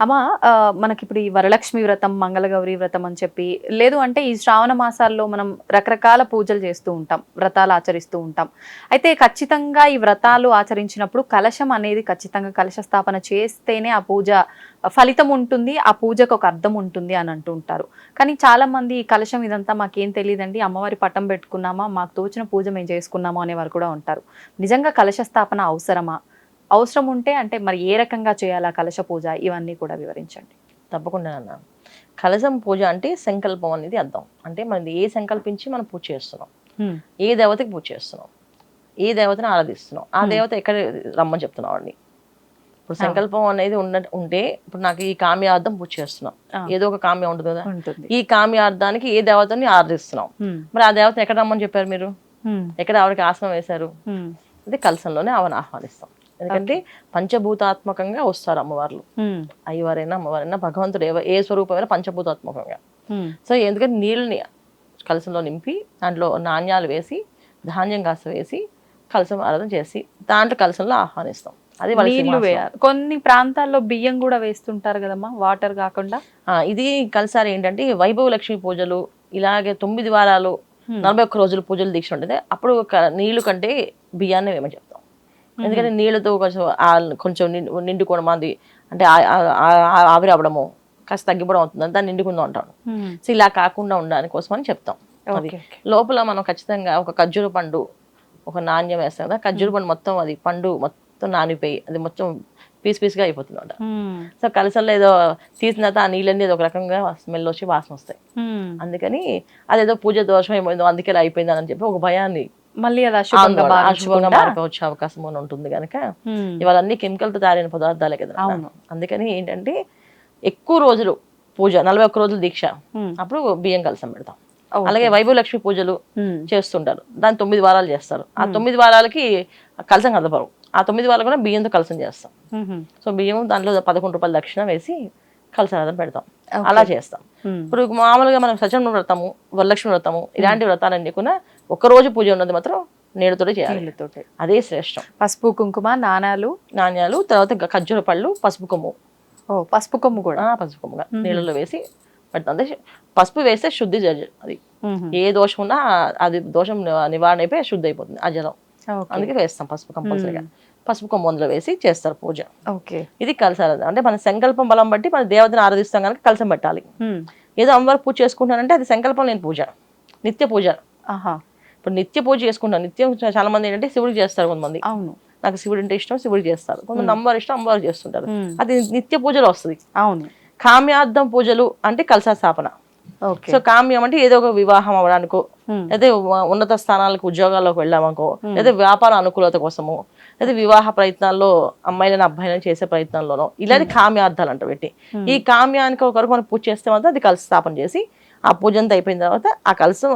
అమ్మ ఆ, మనకి ఇప్పుడు ఈ వరలక్ష్మి వ్రతం మంగళగౌరి వ్రతం అని చెప్పి లేదు అంటే ఈ శ్రావణ మాసాల్లో మనం రకరకాల పూజలు చేస్తూ ఉంటాం వ్రతాలు ఆచరిస్తూ ఉంటాం. అయితే ఖచ్చితంగా ఈ వ్రతాలు ఆచరించినప్పుడు కలశం అనేది ఖచ్చితంగా కలశ స్థాపన చేస్తేనే ఆ పూజ ఫలితం ఉంటుంది ఆ పూజకు ఒక అర్థం ఉంటుంది అని అంటూ ఉంటారు. కానీ చాలా మంది ఈ కలశం ఇదంతా మాకేం తెలియదండి అమ్మవారి పట్టం పెట్టుకున్నామా మాకు తోచిన పూజ మేము చేసుకున్నామా అనేవారు కూడా ఉంటారు. నిజంగా కలశ స్థాపన అవసరమా? అవసరం ఉంటే అంటే మరి ఏ రకంగా చేయాలా కలశ పూజ? ఇవన్నీ కూడా వివరించండి. తప్పకుండా అన్న కలశం పూజ అంటే సంకల్పం అనేది అర్థం. అంటే మనం ఏ సంకల్పించి మనం పూజ చేస్తున్నాం. ఏ దేవతకి పూజ చేస్తున్నాం. ఏ దేవతని ఆరాధిస్తున్నాం. ఆ. దేవత ఎక్కడ రమ్మని చెప్తున్నాం అండి? ఇప్పుడు. సంకల్పం అనేది ఉన్న ఉంటే ఇప్పుడు నాకు ఈ కామ్యార్థం పూజ చేస్తున్నాం. ఏదో ఒక కామ్యం ఉంటుంది కదా? ఈ కామ్యార్థానికి ఏ దేవతని ఆరాధిస్తున్నాం? మరి ఆ దేవతని ఎక్కడ రమ్మని చెప్పారు మీరు? ఎక్కడ ఆవిడకి ఆసనం వేశారు? అది కలసంలోనే ఆవిడని ఆహ్వానిస్తాం. ఎందుకంటే పంచభూతాత్మకంగా వస్తారు అమ్మవార్లు. అయ్యవారైనా అమ్మవారైనా భగవంతుడు ఏ స్వరూపమైనా పంచభూతాత్మకంగా. సో ఎందుకంటే నీళ్ళని కలసంలో నింపి దాంట్లో నాణ్యాలు వేసి ధాన్యం కాస్త వేసి కలసం ఆరాధన చేసి దాంట్లో కలసంలో ఆహ్వానిస్తాం. అది నీళ్ళు. వేయాలి. కొన్ని ప్రాంతాల్లో బియ్యం కూడా వేస్తుంటారు కదమ్మా వాటర్ కాకుండా? ఇది కలిసారి ఏంటంటే వైభవ లక్ష్మి పూజలు ఇలాగే తొమ్మిది వారాలు. నలభై ఒక్క రోజులు పూజలు దీక్ష ఉంటుంది. అప్పుడు నీళ్ళు కంటే బియ్యాన్ని వేయమని ఎందుకంటే నీళ్ళతో కొంచెం కొంచెం నిండు- నిండుకోవడం అది. అంటే ఆ- ఆ- ఆ- ఆవిరి అవ్వడము కాస్త తగ్గిపోవడం అవుతుంది దాన్ని నిండుకుందాం ఉమ్, సో ఇలా కాకుండా ఉండడానికి కోసం అని చెప్తాం. లోపల మనం ఖచ్చితంగా ఒక ఖర్జూర పండు ఒక నాణ్యం వేస్తాం కదా ఖర్జూర పండు మొత్తం అది పండు మొత్తం నానిపోయి అది మొత్తం పీస్ పీస్గా అయిపోతుంది సో కలసల్లో ఏదో తీసిన తర్వాత ఆ నీళ్ళన్నీ ఏదో ఒక రకంగా స్మెల్ వచ్చి వాసన వస్తాయి. అందుకని అదేదో పూజ దోషం ఏమైందో అందుకే ఇలా అయిపోయింది అని చెప్పి ఒక భయాన్ని మళ్ళీ అది అశుభంగా మారిపోవచ్చు అవకాశం అని ఉంటుంది కనుక ఇవాళ అన్ని chemical తో తయారైన పదార్థాలే కదా. అందుకని ఏంటంటే ఎక్కువ రోజులు పూజ నలభై ఒక్క రోజులు దీక్ష అప్పుడు బియ్యం కలసం పెడతాం. అలాగే వైభవ లక్ష్మి పూజలు చేస్తుంటారు. దాని తొమ్మిది వారాలు చేస్తారు. ఆ తొమ్మిది వారాలకి కలసం కదపరు ఆ తొమ్మిది వారాలు కూడా బియ్యంతో కలసం చేస్తాం. సో బియ్యం దాంట్లో పదకొండు రూపాయల దక్షిణ వేసి కలసారాధన పెడతాం. అలా చేస్తాం. ఇప్పుడు మామూలుగా మనం సత్యనారాయణ వ్రతము వరలక్ష్మి వ్రతము ఇలాంటి వ్రతాలన్నీ కూడా ఒక రోజు పూజ ఉన్నది మాత్రం నీళ్ళతోటి చేయాలి. నీళ్ళతోటి. అదే శ్రేష్టం. పసుపు కుంకుమ నాణాలు. నాణ్యాలు తర్వాత ఖర్జూర పళ్ళు పసుపు కొమ్ము. ఓ పసుపు కొమ్ము కూడా. పసుపు కొమ్ముగా నీళ్ళలో వేసి పెడతాం. పసుపు వేస్తే శుద్ధి అది. ఏ దోషం ఉన్నా అది దోషం నివారణ అయిపోయి శుద్ధి అయిపోతుంది. ఆ జలం. అందుకే వేస్తాం పసుపు కంపల్సరీగా. పసుపు కొమ్ము అందులో వేసి చేస్తారు పూజ. ఓకే. ఇది కలసారాధన అంటే మన సంకల్పం బలం బట్టి మన దేవతను ఆరాధిస్తాం కనుక కలసం పెట్టాలి. ఏదో అమ్మవారు పూజ చేసుకుంటానంటే అది సంకల్పం లేని పూజ. నిత్య పూజ. ఆహా. ఇప్పుడు నిత్య పూజ చేసుకుంటాం. నిత్యం చాలా మంది ఏంటంటే శివుడికి చేస్తారు కొంతమంది. అవును. నాకు శివుడు అంటే ఇష్టం శివుడు చేస్తారు. కొంతమంది అమ్మవారు ఇష్టం అమ్మవారు చేస్తుంటారు. అది నిత్య పూజలో వస్తుంది. అవును. కామ్యార్థం పూజలు అంటే కలసా స్థాపన. సో కామ్యం అంటే ఏదో ఒక వివాహం లేదా ఉ- ఉన్నత స్థానాలకు ఉద్యోగాల్లోకి వెళ్ళామనుకో లేదా వ్యాపార అనుకూలత కోసము లేదా వివాహ ప్రయత్నాల్లో అమ్మాయిలను అబ్బాయిలను చేసే ప్రయత్నంలోనో ఇలాంటి కామ్యార్థాలు అంట పెట్టి ఈ కామ్యానికి ఒకరికి మనం పూజ చేస్తే మాత్రం అది కలస స్థాపన చేసి ఆ పూజ అంతా అయిపోయిన తర్వాత ఆ కలసం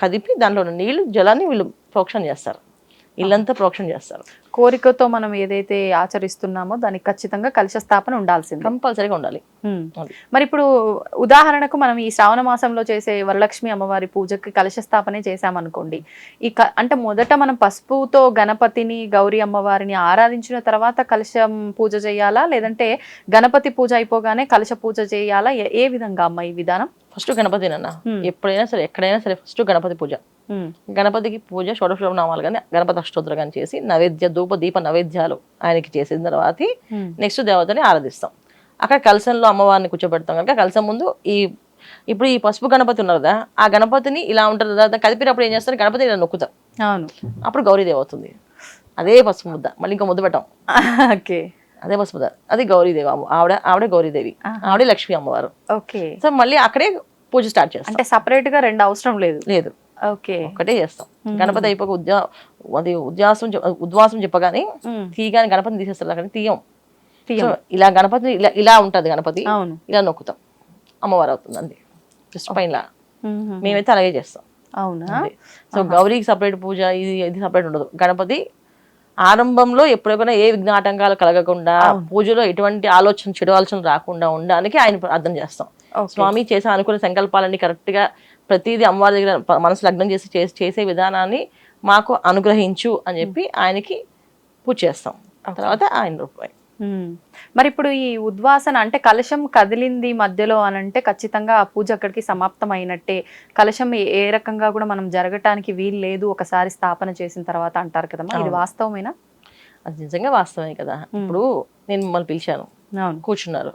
కదిపి దాంట్లో ఉన్న నీళ్ళు జలాన్ని వీళ్ళు ప్రోక్షణ చేస్తారు. ఇల్లంతా ప్రోక్షణ చేస్తారు. కోరికతో మనం ఏదైతే ఆచరిస్తున్నామో దానికి ఖచ్చితంగా కలశ స్థాపన ఉండాల్సింది. కంపల్సరీగా ఉండాలి. మరి ఇప్పుడు ఉదాహరణకు మనం ఈ శ్రావణ మాసంలో చేసే వరలక్ష్మి అమ్మవారి పూజకి కలశ స్థాపనే చేశామనుకోండి ఈ అంటే మొదట మనం పసుపుతో గణపతిని గౌరీ అమ్మవారిని ఆరాధించిన తర్వాత కలశం పూజ చేయాలా? లేదంటే గణపతి పూజ అయిపోగానే కలశ పూజ చేయాలా? ఏ- విధంగా అమ్మ ఈ విధానం? ఫస్ట్ గణపతి నాన్న Hmm. ఎప్పుడైనా సరే ఎక్కడైనా సరే ఫస్ట్ గణపతి పూజ. గణపతికి పూజ షోడశోభనామాలు కానీ గణపతి అష్టోత్తర కానీ చేసి నైవేద్య ధూప దీప నైవేద్యాలు ఆయనకి చేసిన తర్వాత నెక్స్ట్ దేవతని ఆరాధిస్తాం. అక్కడ కలశంలో అమ్మవారిని కూర్చోబెడతాం కనుక కలశం ముందు ఈ ఇప్పుడు ఈ పసుపు గణపతి ఉన్నారు కదా ఆ గణపతిని ఇలా ఉంటుంది కదా కదిపినప్పుడు ఏం చేస్తారు? గణపతిని ఇలా నొక్కుతాం అవును. అప్పుడు గౌరీదేవి అవుతుంది. అదే పసుపు ముద్ద. మళ్ళీ ఇంకో ముద్ద పెట్టాం. ఓకే. అదే పసుపు ముద్ద. అది గౌరీదేవి అమ్మ ఆవిడ ఆవిడ గౌరీదేవి. ఆవిడే లక్ష్మీ అమ్మవారు. ఓకే. సో మళ్ళీ అక్కడే పూజ స్టార్ట్ చేస్తాం. అంటే సపరేట్గా రెండు అవసరం లేదు. లేదు. ఒకటే చేస్తాం. గణపతి అయిపోక ఉద్యా అది ఉద్యాసం ఉద్వాసం చెప్పగానే ఉమ్, తీయగానే గణపతిని తీసేస్తారు. అక్కడ తీయం. ఇలా గణపతి ఇలా ఇలా ఉంటది గణపతి. ఇలా నొక్కుతాం. అమ్మవారు అవుతుంది జస్ట్ పైన మేమైతే అలాగే చేస్తాం. అవునా. సో గౌరీకి సపరేట్ పూజ ఇది ఇది సపరేట్ ఉండదు. గణపతి ఆరంభంలో ఎప్పుడైనా ఏ విఘ్నాటంకాలు కలగకుండా పూజలో ఎటువంటి ఆలోచన చెడు ఆలోచన రాకుండా ఉండడానికి ఆయన ప్రార్థన చేస్తాం. స్వామి చేసే అనుకున్న సంకల్పాలన్నీ కరెక్ట్గా ప్రతిదీ అమ్మవారి దగ్గర మనసు లగ్నం చేసి చేసి- విధానాన్ని మాకు అనుగ్రహించు అని చెప్పి ఆయనకి పూజ చేస్తాం. తర్వాత ఆయన రూపాయి. మరి ఇప్పుడు ఈ ఉద్వాసన అంటే కలశం కదిలింది మధ్యలో అని అంటే ఖచ్చితంగా ఆ పూజ అక్కడికి సమాప్తం అయినట్టే కలశం ఏ- రకంగా కూడా మనం జరగటానికి వీలు లేదు ఒకసారి స్థాపన చేసిన తర్వాత అంటారు కదమ్మా ఇది వాస్తవమేనా? అది నిజంగా వాస్తవమే కదా. ఇప్పుడు నేను మిమ్మల్ని పిలిచాను. కూర్చున్నారు.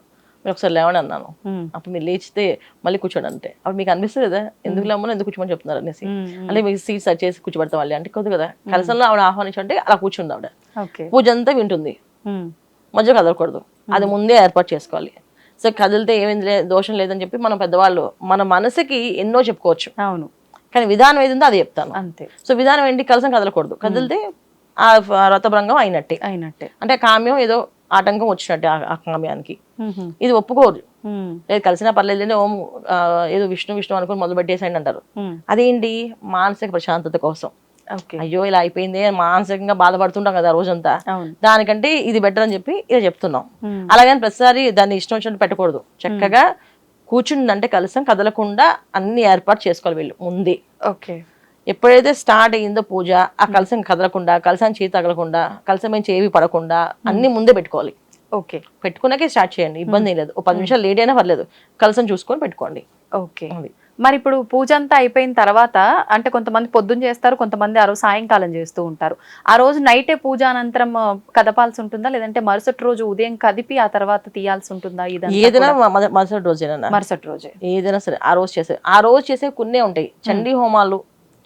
మీరు ఒకసారి లేవని అన్నాను. అప్పుడు మీరు లేచితే మళ్ళీ కూర్చోండి అంటే అప్పుడు మీకు అనిపిస్తుంది కదా ఎందుకు లేమని ఎందుకు కూర్చోమని చెప్తున్నారు అనేసి. అంటే మీకు సీట్ సెట్ చేసి కూర్చోబెడతాం వాళ్ళే. అంటే కొద్ది కదా కలసంలో ఆవిడ ఆహ్వానించంటే అలా కూర్చుంది ఆవిడ. పూజ అంతా వింటుంది. మధ్య కదలకూడదు. అది ముందే ఏర్పాటు చేసుకోవాలి. సో కదిలితే ఏమైంది లే దోషం లేదని చెప్పి మన పెద్దవాళ్ళు మన మనసుకి ఎన్నో చెప్పుకోవచ్చు. అవును. కానీ విధానం ఏది ఉందో అది చెప్తాను. అంతే. సో విధానం ఏంటి? కలసం కదలకూడదు. కదిలితే ఆ రథభంగం అయినట్టే. అయినట్టే. అంటే కామ్యం ఏదో ఆటంకం వచ్చినట్టే ఆ- కామ్యానికి. ఇది ఒప్పుకోరు. లేదు కలిసినా పర్లేదు ఓం ఆ, ఏదో విష్ణు విష్ణు అనుకుని మొదలు పెట్టేసేయండి అంటారు. అదేంటి? మానసిక ప్రశాంతత కోసం. అయ్యో ఇలా అయిపోయింది అని మానసికంగా బాధపడుతుంటాం కదా రోజంతా. దానికంటే ఇది బెటర్ అని చెప్పి ఇలా చెప్తున్నాం. అలాగని ప్రతిసారి దాన్ని ఇష్టం వచ్చినట్టు పెట్టకూడదు. చక్కగా కూర్చుందంటే కలసం కదలకుండా అన్ని ఏర్పాటు చేసుకోవాలి వీళ్ళు ముందే. ఓకే. ఎప్పుడైతే స్టార్ట్ అయ్యిందో పూజ ఆ కలసం కదలకుండా కలసం చేతి తగలకుండా కలసం నుంచి ఏవి పడకుండా అన్ని ముందే పెట్టుకోవాలి. ఓకే. పెట్టుకున్నాకే స్టార్ట్ చేయండి ఇబ్బంది ఏం లేదు. ఒక పది నిమిషాలు లేట్ అయినా పర్లేదు. కలసం చూసుకొని పెట్టుకోండి. ఓకే. మరి ఇప్పుడు పూజ అంతా అయిపోయిన తర్వాత అంటే కొంతమంది పొద్దున్న చేస్తారు కొంతమంది ఆ రోజు సాయంకాలం చేస్తూ ఉంటారు. ఆ రోజు నైటే పూజ అనంతరం కదపాల్సి ఉంటుందా? లేదంటే మరుసటి రోజు ఉదయం కదిపి ఆ తర్వాత తీయాల్సి ఉంటుందా ఏదైనా మొదటి రోజేనా? మరుసటి రోజే. ఏదైనా సరే ఆ రోజు చేసే ఆ రోజు చేసే కొన్నే ఉంటాయి. చండీ హోమాలు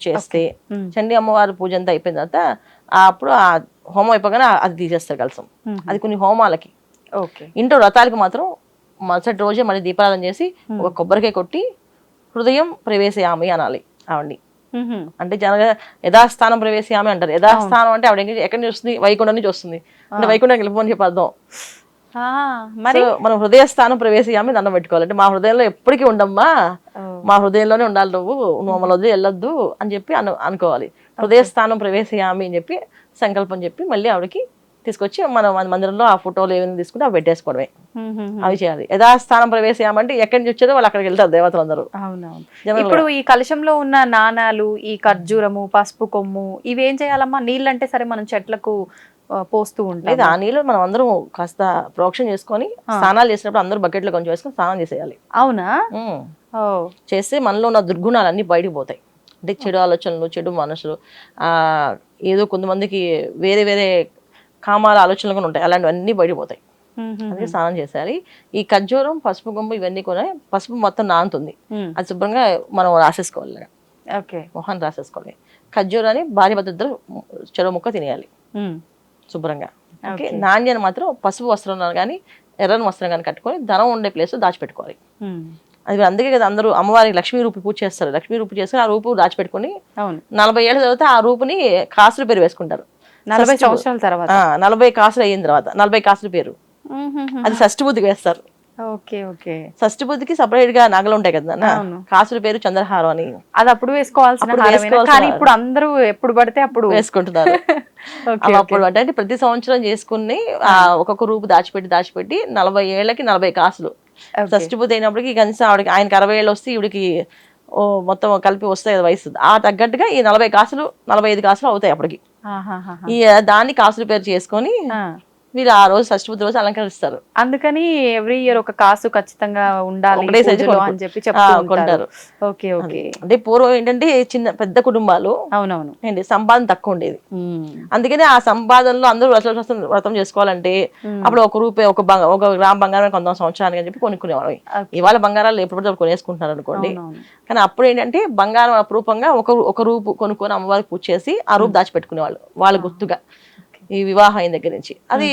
చేస్తే. చండీ అమ్మవారి పూజ అంతా అయిపోయిన తర్వాత అప్పుడు ఆ హోమం అయిపోగానే అది తీసేస్తారు కలసం. అది కొన్ని హోమాలకి. ఓకే. ఇంట్లో వ్రతాలకి మాత్రం మరుసటి రోజే మళ్ళీ దీపారాధన చేసి ఒక కొబ్బరికాయ కొట్టి హృదయం ప్రవేశయామి అనాలి ఆవిడ్ని. మ్మ్. అంటే జనగా యథాస్థానం ప్రవేశయామి అంటారు. యథాస్థానం అంటే ఆవిడ ఎక్కడి- వస్తుంది? వైకుంఠం నుంచి వస్తుంది. అంటే వైకుంఠం వెళ్ళిపోని చెప్పి అర్థం. మరి? మనం హృదయ స్థానం ప్రవేశయామి దండం పెట్టుకోవాలి అంటే మా హృదయంలో ఎప్పటికీ ఉండమ్మా. మా హృదయంలోనే ఉండాలి నువ్వు. నువ్వు మమ్మల్ని వదిలి వెళ్ళొద్దు అని చెప్పి అను అనుకోవాలి. హృదయ స్థానం ప్రవేశయామి అని చెప్పి సంకల్పం చెప్పి మళ్ళీ ఆవిడకి తీసుకొచ్చి మన మన మందిరంలో ఆ ఫోటోలు ఏమైనా తీసుకుంటే అవి పెట్టేసుకోవడమే. అవి చేయాలి. యథాస్థానం ప్రవేశయామంటే ఎక్కడి నుంచి వచ్చారో వాళ్ళు అక్కడికి వెళ్తారు అవునవును. జనరల్ ఇప్పుడు ఈ కలశంలో ఉన్న నాణాలు ఈ ఖర్జూరము పసుపు కొమ్ము ఇవి ఏం చేయాలమ్మా? నీళ్ళంటే సరే మనం చెట్లకు పోస్తూ ఉంటాం. లేదు ఆ నీళ్ళు మనం అందరం కాస్త ప్రోక్షణ చేసుకొని స్నానాలు చేసినప్పుడు అందరూ బకెట్లో కొంచెం వేసుకొని స్నానం చేసేయాలి. అవునా? చేస్తే మనలో ఉన్న దుర్గుణాలన్నీ బయటికి పోతాయి. అంటే చెడు ఆలోచనలు చెడు మనసులు ఆ ఏదో కొంతమందికి వేరే వేరే కామాల ఆలోచనలు కూడా ఉంటాయి. అలాంటివన్నీ బయటికి పోతాయి మ్మ్, మ్మ్, అందుకే స్నానం చేసేయాలి. ఈ ఖర్జూరం పసుపు గుంపు ఇవన్నీ కూడా పసుపు మొత్తం నానుతుంది. అది శుభ్రంగా మనం రాసేసుకోవాలి. ఓకే. మొహాన్ని రాసేసుకోవాలి. ఖర్జూరాన్ని భార్య భద్రతలు చెరువు ముక్క తినేయాలి. శుభ్రంగా. ఓకే? నాణ్యాన్ని మాత్రం పసుపు వస్త్రం కానీ ఎర్రని వస్త్రం కానీ కట్టుకొని ధనం ఉండే ప్లేస్ దాచిపెట్టుకోవాలి. అది అందుకే కదా అందరూ అమ్మవారికి లక్ష్మీ రూపు పూజ చేస్తారు. లక్ష్మీ రూపు చేసుకుని ఆ రూపు దాచిపెట్టుకొని నలభై ఏళ్ళ తర్వాత ఆ రూపుని కాసుల పేరు వేసుకుంటారు. నలభై సంవత్సరాల తర్వాత. నలభై కాసులు అయిన తర్వాత. నలభై కాసుల పేరు. అది షష్ఠి బుద్ధికి వేస్తారు. Okay okay. షష్ఠి బుద్ధికి సపరేట్గా నగలు ఉంటాయి కదా. కాసుల పేరు చంద్రహారం అని. అది అప్పుడు వేసుకోవాల్సిన కానీ ఇప్పుడు అందరూ ఎప్పుడు పడితే అప్పుడు వేసుకుంటున్నారు. అప్పుడు అంటే ప్రతి సంవత్సరం చేసుకుని ఆ ఒక్కొక్క రూపు దాచిపెట్టి దాచిపెట్టి నలభై ఏళ్ళకి నలభై కాసులు. షష్ఠి బుద్ధి అయినప్పటికి కనీసం ఆవిడకి ఆయనకి అరవై ఏళ్ళు వస్తే ఈవిడికి ఓ మొత్తం కలిపి వస్తాయి వయసు ఆ తగ్గట్టుగా ఈ నలభై కాసులు నలభై ఐదు కాసులు అవుతాయి అప్పటికి. ఈ దాన్ని కాసుల పేరు చేసుకొని. వీళ్ళు ఆ రోజు బుద్ధి రోజు అలంకరిస్తారు. అందుకని ఎవ్రీ ఇయర్ ఒక కాసు ఖచ్చితంగా ఉండాలి అని చెప్పి కొంటారు. Okay okay. అంటే పూర్వం ఏంటంటే చిన్న పెద్ద కుటుంబాలు. అవునవును. ఏంటి? సంపాదన తక్కువ ఉండేది. అందుకనే ఆ సంపాదనలో అందరూ వ్రతం వ్రతం- చేసుకోవాలంటే అప్పుడు ఒక రూపాయి ఒక ఒక గ్రామ్ బంగారం కొందాం సంవత్సరానికి అని చెప్పి కొనుక్కునేవాళ్ళం. ఇవాళ బంగారాలు ఎప్పుడు కొనేసుకుంటున్నారు అనుకోండి. కానీ అప్పుడు ఏంటంటే బంగారం అపురూపంగా ఒక ఒక రూపు కొనుక్కొని అమ్మవారికి పూజ చేసి ఆ రూపు దాచిపెట్టుకునేవాళ్ళు. వాళ్ళ గుర్తుగా. ఈ వివాహం అయిన దగ్గర నుంచి. అది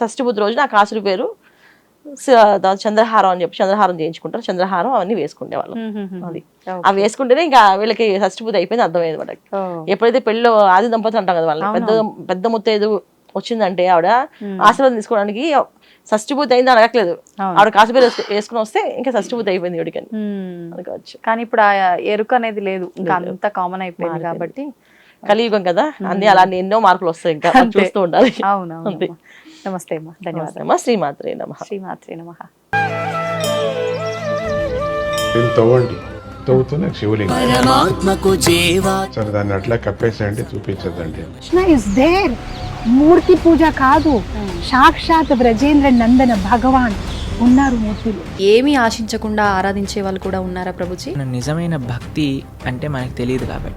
షష్ఠి బుద్ధి రోజున ఆ కాసుల పేరు చంద్రహారం అని చెప్పి చంద్రహారం చేయించుకుంటారు. చంద్రహారం అవన్నీ మ్మ్, మ్మ్. అది. అవి వేసుకుంటేనే ఇంకా వీళ్ళకి షష్ఠి బుద్ధి అయిపోయింది అర్థమైంది ఓ. ఎప్పుడైతే పెళ్ళిలో ఆది దంపతులు అంటాం కదా వాళ్ళని పెద్ద పెద్ద ముత్తైదు వచ్చిందంటే ఆవిడ ఆశీర్వాదం తీసుకోవడానికి షష్టిభూతి అయింది అడగట్లేదు. ఆవిడ కాసుపేరు వేసుకుని వస్తే ఇంకా షష్టిభూతి అయిపోయింది ఇవిడికని మ్మ్. అనుకోవచ్చు. కానీ ఇప్పుడు ఆ ఎరుక అనేది లేదు. ఇంకా అంత కామన్ అయిపోయింది కాబట్టి కలియుగం కదా? అన్ని అలాంటి ఎన్నో మార్పులు వస్తాయి ఇంకా. చూస్తూ ఉండాలి. అవునవును. నమస్తే అమ్మా. ధన్యవాదాలు. శ్రీమాత్రే నమ. శ్రీమాత్రి నమ. దీన్ని తవ్వండి. తవ్వుతూనే శివలింగం. పరమాత్మకు జీవా. సరే దాన్ని అట్లా కప్పేసేయండి చూపించదండి కృష్ణ ఇస్ దేర్ మూర్తి పూజ కాదు. సాక్షాత్ బ్రజేంద్ర నందన భగవాన్ ఉన్నారు మూర్తిలో. ఏమీ ఆశించకుండా ఆరాధించే వాళ్ళు కూడా ఉన్నారా ప్రభుజీ? నిజమైన భక్తి అంటే మనకు తెలియదు కాబట్టి.